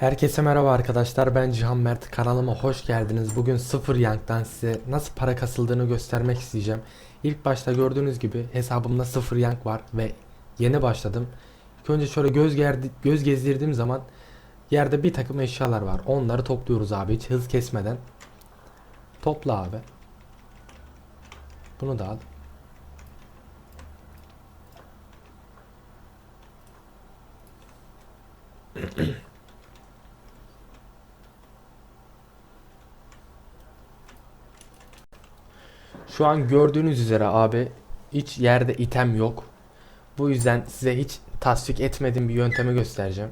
Herkese merhaba arkadaşlar ben Cihan Mert kanalıma hoş geldiniz. Bugün sıfır yanktan size nasıl para kasıldığını göstermek isteyeceğim. İlk başta gördüğünüz gibi hesabımda sıfır yank var ve yeni başladım. İlk önce şöyle göz, gerdi, göz gezdirdiğim zaman yerde bir takım eşyalar var. Onları topluyoruz abi hiç hız kesmeden. Topla abi. Bunu da al. Şu an gördüğünüz üzere abi hiç yerde item yok. Bu yüzden size hiç tasvik etmediğim bir yöntemi göstereceğim.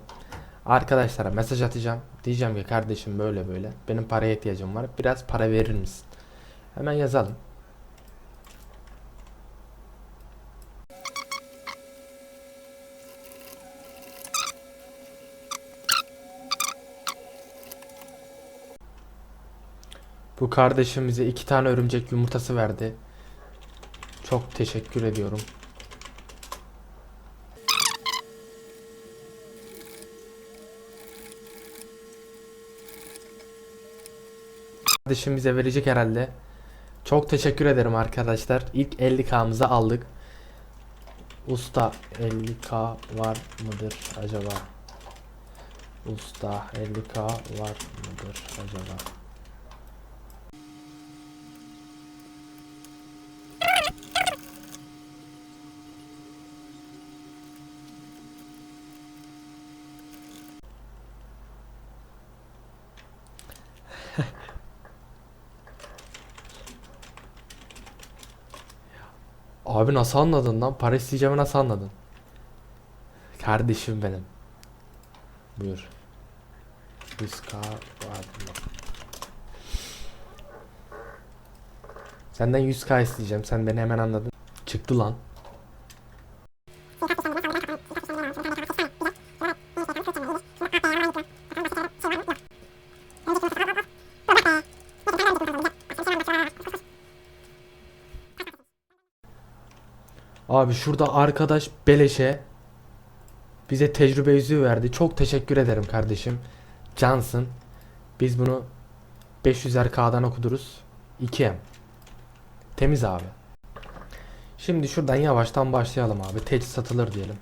Arkadaşlara mesaj atacağım. Diyeceğim ki kardeşim böyle böyle. Benim paraya ihtiyacım var. Biraz para verir misin? Hemen yazalım. Bu kardeşim bize iki tane örümcek yumurtası verdi. Çok teşekkür ediyorum. Kardeşim bize verecek herhalde. Çok teşekkür ederim arkadaşlar. İlk 50k'mızı aldık. Usta 50k var mıdır acaba? Usta 50k var mıdır acaba? Abi nasıl anladın lan? Para isteyeceğimi nasıl anladın? Kardeşim benim. Buyur. 100k var mı? Senden 100k isteyeceğim. Sen beni hemen anladın. Çıktı lan. Abi şurada arkadaş beleşe bize tecrübe yüzüğü verdi. Çok teşekkür ederim kardeşim. Cansın. Biz bunu 500'er K'dan okuduruz. 2M. Temiz abi. Şimdi şuradan yavaştan başlayalım abi. Teç satılır diyelim.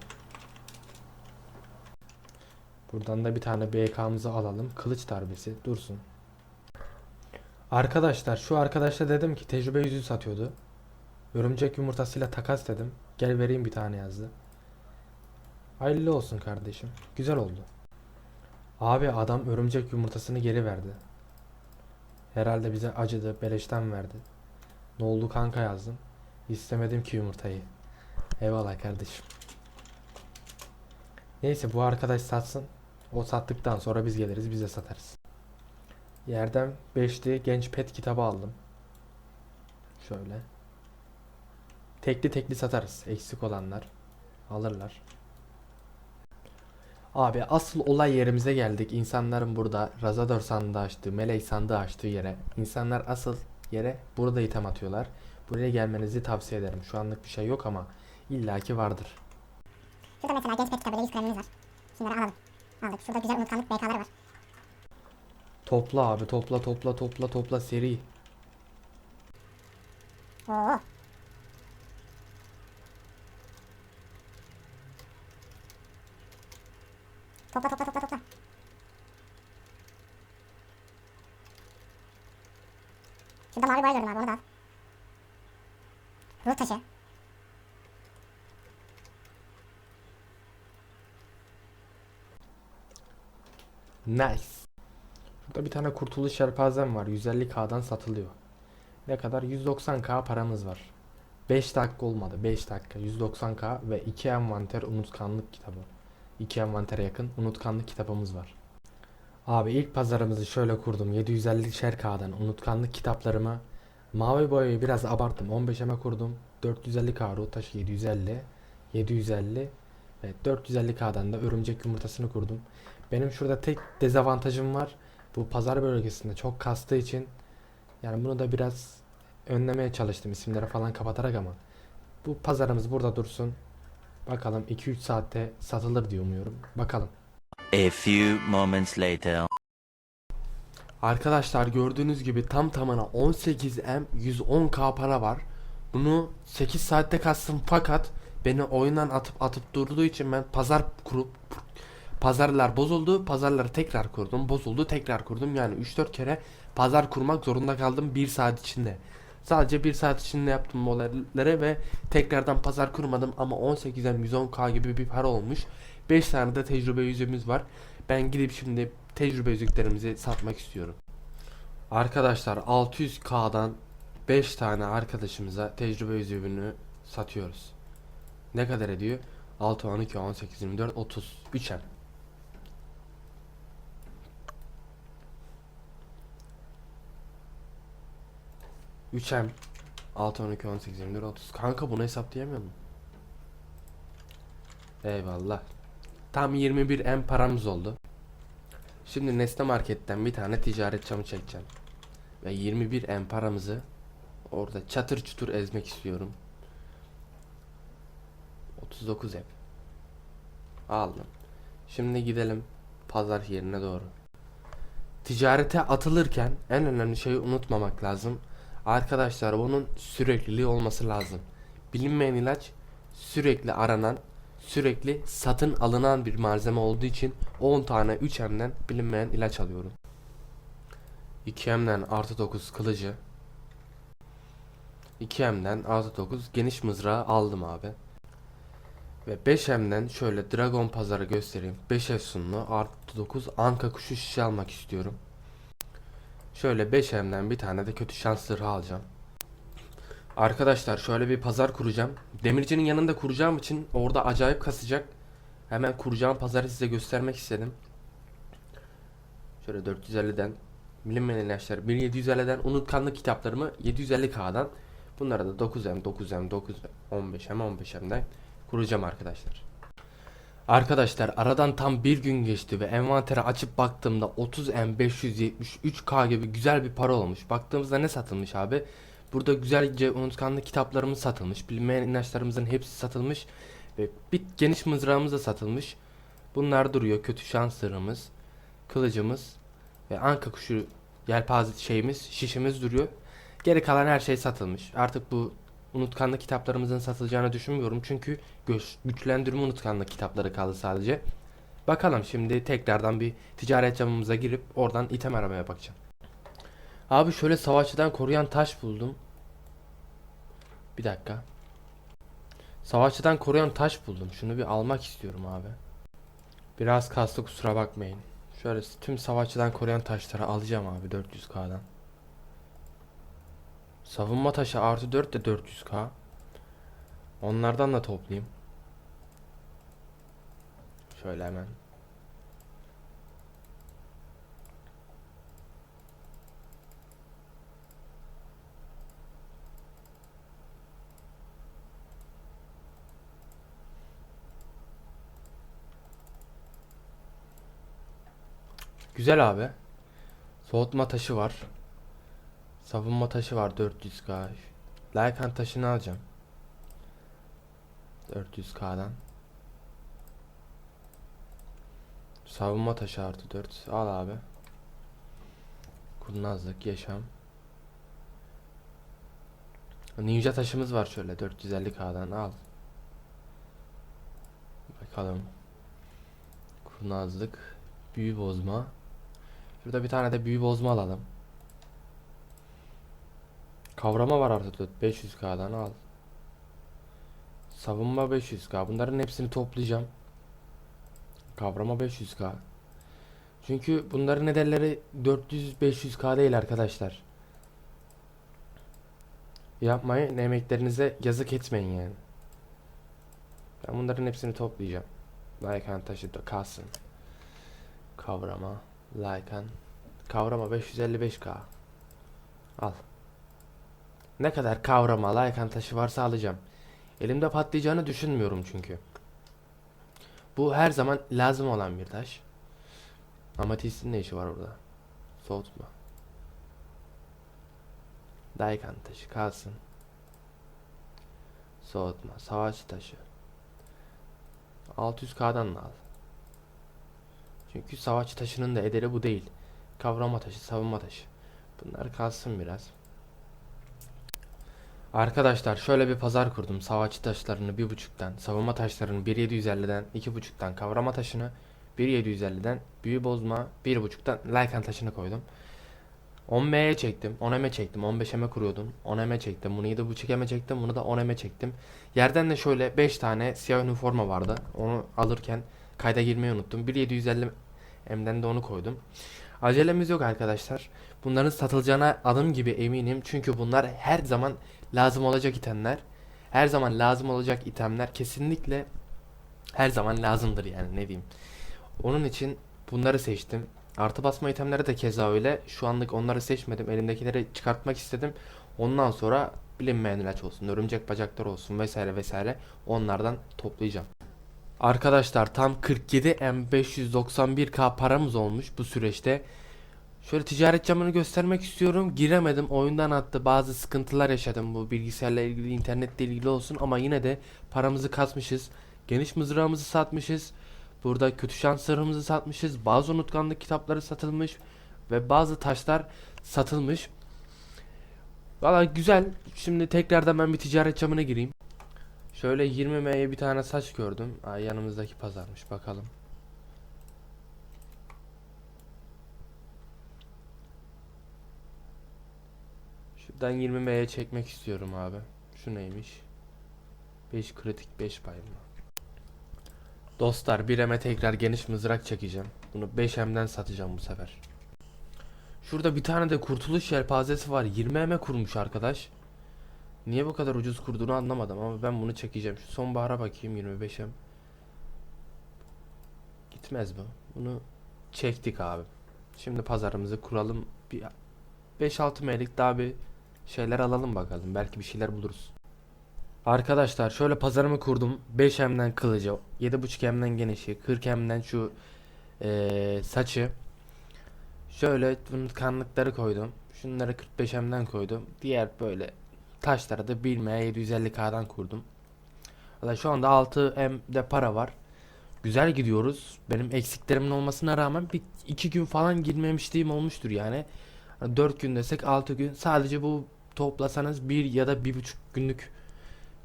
Buradan da bir tane BK'mızı alalım. Kılıç darbesi dursun. Arkadaşlar şu arkadaşa dedim ki tecrübe yüzüğü satıyordu. Örümcek yumurtasıyla takas dedim. Gel vereyim bir tane yazdı. Hayırlı olsun kardeşim. Güzel oldu. Abi adam örümcek yumurtasını geri verdi. Herhalde bize acıdı, beleşten verdi. Ne oldu kanka yazdım. İstemedim ki yumurtayı. Eyvallah kardeşim. Neyse bu arkadaş satsın. O sattıktan sonra biz geliriz bize satarız. Yerden 5'li genç pet kitabı aldım. Şöyle. Tekli tekli satarız. Eksik olanlar alırlar. Abi asıl olay yerimize geldik. İnsanların burada Razador sandığı açtığı, Melek sandığı açtığı yere. İnsanlar asıl yere burada item atıyorlar. Buraya gelmenizi tavsiye ederim. Şu anlık bir şey yok ama illaki vardır. Şurada mesela genç pet kitabıyla 100 kremimiz var. Şunları alalım. Aldık. Şurada güzel unutkanlık BK'ları var. Topla abi topla topla topla topla seri. Oo. Topla topla topla topla. Şurada mavi boya gördüm abi onu da al. Ruh taşı. Nice. Şurada bir tane kurtuluş şerpazem var. 150k'dan satılıyor. Ne kadar? 190k paramız var. 5 dakika olmadı. 5 dakika. 190k ve 2 envanter unutkanlık kitabı. 2 envantere yakın unutkanlık kitabımız var. Abi ilk pazarımızı şöyle kurdum. 750 şerkadan unutkanlık kitaplarımı mavi boyayı biraz abarttım. 15'eme kurdum. 450k ruh taşı 750 750 ve 450k'dan da örümcek yumurtasını kurdum. Benim şurada tek dezavantajım var. Bu pazar bölgesinde çok kastığı için yani bunu da biraz önlemeye çalıştım isimleri falan kapatarak ama bu pazarımız burada dursun. Bakalım 2-3 saatte satılır diye umuyorum. Bakalım. A few moments later. Arkadaşlar gördüğünüz gibi tam tamına 18M 110k para var. Bunu 8 saatte kastım fakat beni oyundan atıp atıp durduğu için ben pazar kurup pazarlar bozuldu. Pazarları tekrar kurdum. Bozuldu tekrar kurdum. Yani 3-4 kere pazar kurmak zorunda kaldım 1 saat içinde. Sadece 1 saat içinde yaptım olayları ve tekrardan pazar kurmadım ama 18'den 110k gibi bir para olmuş. 5 tane de tecrübe yüzüğümüz var. Ben gidip şimdi tecrübe yüzüklerimizi satmak istiyorum. Arkadaşlar 600k'dan 5 tane arkadaşımıza tecrübe yüzüğünü satıyoruz. Ne kadar ediyor? 6, 12, 18, 24, 30. 3M. Üçem 6, 12, 18, 24, 30. Kanka bunu hesaplayamıyor mu? Eyvallah. Tam 21 M paramız oldu. Şimdi Nesne Market'ten bir tane ticaret çamı çekeceğim. Ve 21 M paramızı orada çatır çutur ezmek istiyorum. 39 hep. Aldım. Şimdi gidelim pazar yerine doğru. Ticarete atılırken en önemli şeyi unutmamak lazım. Arkadaşlar bunun sürekliliği olması lazım. Bilinmeyen ilaç sürekli aranan, sürekli satın alınan bir malzeme olduğu için 10 tane 3M'den bilinmeyen ilaç alıyorum. 2M'den artı 9 kılıcı. 2M'den artı 9 geniş mızrağı aldım abi. Ve 5M'den şöyle Dragon Pazarı göstereyim. 5 efsunlu artı 9 anka kuşu şişe almak istiyorum. Şöyle 5M'den bir tane de kötü şans zırhı alacağım. Arkadaşlar şöyle bir pazar kuracağım. Demircinin yanında kuracağım için orada acayip kasacak. Hemen kuracağım pazarı size göstermek istedim. Şöyle 450'den bilinmeyen ilaçlar 1750'den unutkanlık kitaplarımı 750K'dan bunlara da 9M 9M 9 15M 15M'den kuracağım arkadaşlar. Arkadaşlar aradan tam bir gün geçti ve envantere açıp baktığımda 30M 573K gibi güzel bir para olmuş. Baktığımızda ne satılmış abi? Burada güzelce unutkanlık kitaplarımız satılmış. Bilinmeyen ilaçlarımızın hepsi satılmış. Ve bir geniş mızrağımız da satılmış. Bunlar duruyor. Kötü şans sırrımız, kılıcımız ve anka kuşu yelpaze şeyimiz, şişimiz duruyor. Geri kalan her şey satılmış. Artık bu unutkanlık kitaplarımızın satılacağını düşünmüyorum. Çünkü güç, güçlendirme unutkanlık kitapları kaldı sadece. Bakalım şimdi tekrardan bir ticaret camımıza girip oradan item aramaya bakacağım. Abi şöyle savaşçıdan koruyan taş buldum. Bir dakika. Savaşçıdan koruyan taş buldum. Şunu bir almak istiyorum abi. Biraz kaslı kusura bakmayın. Şöyle tüm savaşçıdan koruyan taşları alacağım abi 400k'dan. Savunma taşı artı 4 de 400k. Onlardan da toplayayım. Şöyle hemen. Güzel abi. Soğutma taşı var. Savunma taşı var 400k. Lycan taşını alacağım. 400k'dan. Savunma taşı artı 4. Al abi. Kurnazlık, yaşam. Ninja taşımız var şöyle 450k'dan al. Bakalım. Kurnazlık, büyü bozma. Şurada bir tane de büyü bozma alalım. Kavrama var artı 4 500k'dan al. Savunma 500k. Bunların hepsini toplayacağım. Kavrama 500k. Çünkü bunların nedenleri 400-500k değil arkadaşlar. Yapmayın emeklerinize yazık etmeyin yani. Ben bunların hepsini toplayacağım. Lycan taşı da kalsın. Kavrama, Lycan. Kavrama 555k. Al. Ne kadar kavrama, Lycan taşı varsa alacağım. Elimde patlayacağını düşünmüyorum çünkü. Bu her zaman lazım olan bir taş. Amatist'in ne işi var orada? Soğutma. Daikan taşı kalsın. Soğutma. Savaş taşı. 600k'dan da al. Çünkü savaşçı taşının da ederi bu değil. Kavrama taşı, savunma taşı. Bunlar kalsın biraz. Arkadaşlar şöyle bir pazar kurdum. Savaşçı taşlarını 1.5'tan, savunma taşlarını 1.750'den, 2.5'tan kavrama taşını 1.750'den, büyü bozma 1.5'tan Lycan taşını koydum. 10M'ye çektim, 10M'e çektim, 15M'e kuruyordum, 10M'e çektim, bunu 7.5M'e çektim, bunu da 10M'e çektim. Yerden de şöyle 5 tane siyah üniforma vardı. Onu alırken kayda girmeyi unuttum. 1.750 M'den de onu koydum. Acelemiz yok arkadaşlar. Bunların satılacağına adım gibi eminim. Çünkü bunlar her zaman lazım olacak itemler. Her zaman lazım olacak itemler kesinlikle her zaman lazımdır yani ne diyeyim. Onun için bunları seçtim. Artı basma itemleri de keza öyle. Şu anlık onları seçmedim. Elimdekileri çıkartmak istedim. Ondan sonra bilinmeyen ilaç olsun, örümcek bacakları olsun vesaire vesaire onlardan toplayacağım. Arkadaşlar tam 47 M591K paramız olmuş bu süreçte. Şöyle ticaret camını göstermek istiyorum. Giremedim. Oyundan attı. Bazı sıkıntılar yaşadım bu bilgisayarla ilgili, internetle ilgili olsun ama yine de paramızı kasmışız. Geniş mızrağımızı satmışız. Burada kötü şans sırrımızı satmışız. Bazı unutkanlık kitapları satılmış ve bazı taşlar satılmış. Valla güzel. Şimdi tekrardan ben bir ticaret camına gireyim. Şöyle 20M'ye bir tane saç gördüm. Ay yanımızdaki pazarmış bakalım. Şuradan 20M'ye çekmek istiyorum abi. Şu neymiş? 5 kritik 5 pay mı? Dostlar 1M'e tekrar geniş mızrak çekeceğim. Bunu 5M'den satacağım bu sefer. Şurada bir tane de kurtuluş yelpazesi var. 20M'e kurmuş arkadaş. Niye bu kadar ucuz kurduğunu anlamadım ama ben bunu çekeceğim. Şu sonbahara bakayım 25'em. Gitmez bu. Bunu çektik abi. Şimdi pazarımızı kuralım. Bir 5-6 M'lik daha bir şeyler alalım bakalım. Belki bir şeyler buluruz. Arkadaşlar şöyle pazarımı kurdum. 5M'den kılıcı, 7.5M'den genişi, 40M'den şu eee, saçı. Şöyle kanlıkları koydum. Şunları 45M'den koydum. Diğer böyle taşları da 1M 750K'dan kurdum. Valla şu anda 6M'de para var. Güzel gidiyoruz. Benim eksiklerimin olmasına rağmen bir iki gün falan girmemişliğim olmuştur yani. 4 gün desek 6 gün. Sadece bu toplasanız bir ya da bir buçuk günlük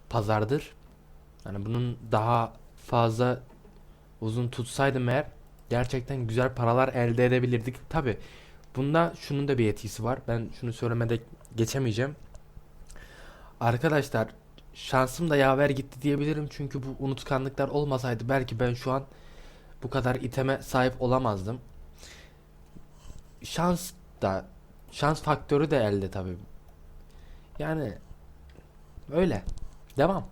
pazardır. Yani bunun daha fazla uzun tutsaydım eğer gerçekten güzel paralar elde edebilirdik. Tabi bunda şunun da bir etkisi var. Ben şunu söylemede geçemeyeceğim. Arkadaşlar şansım da yaver gitti diyebilirim. Çünkü bu unutkanlıklar olmasaydı belki ben şu an bu kadar iteme sahip olamazdım. Şans da şans faktörü de elde tabi. Yani öyle. Devam.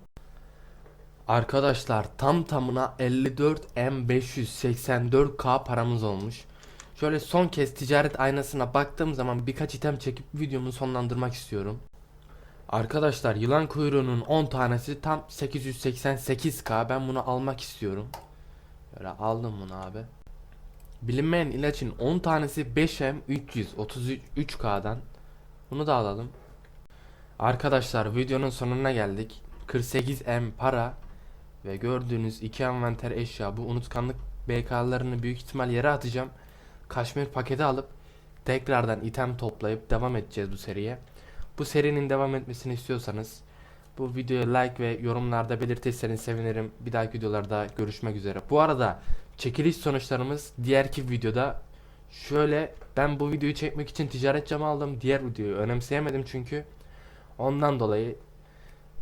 Arkadaşlar tam tamına 54 M584K paramız olmuş. Şöyle son kez ticaret aynasına baktığım zaman birkaç item çekip videomu sonlandırmak istiyorum. Arkadaşlar yılan kuyruğunun 10 tanesi tam 888k. Ben bunu almak istiyorum. Böyle aldım bunu abi. Bilinmeyen ilacın 10 tanesi 5M 333k'dan. Bunu da alalım. Arkadaşlar videonun sonuna geldik. 48M para ve gördüğünüz iki envanter eşya bu unutkanlık BK'larını büyük ihtimal yere atacağım. Kaşmir paketi alıp tekrardan item toplayıp devam edeceğiz bu seriye. Bu serinin devam etmesini istiyorsanız bu videoya like ve yorumlarda belirtirseniz sevinirim. Bir dahaki videolarda görüşmek üzere. Bu arada çekiliş sonuçlarımız diğerki videoda şöyle ben bu videoyu çekmek için ticaret camı aldım. Diğer videoyu önemseyemedim çünkü. Ondan dolayı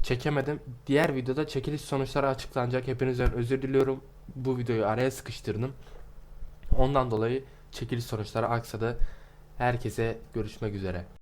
çekemedim. Diğer videoda çekiliş sonuçları açıklanacak. Hepinizden özür diliyorum. Bu videoyu araya sıkıştırdım. Ondan dolayı çekiliş sonuçları aksadı. Herkese görüşmek üzere.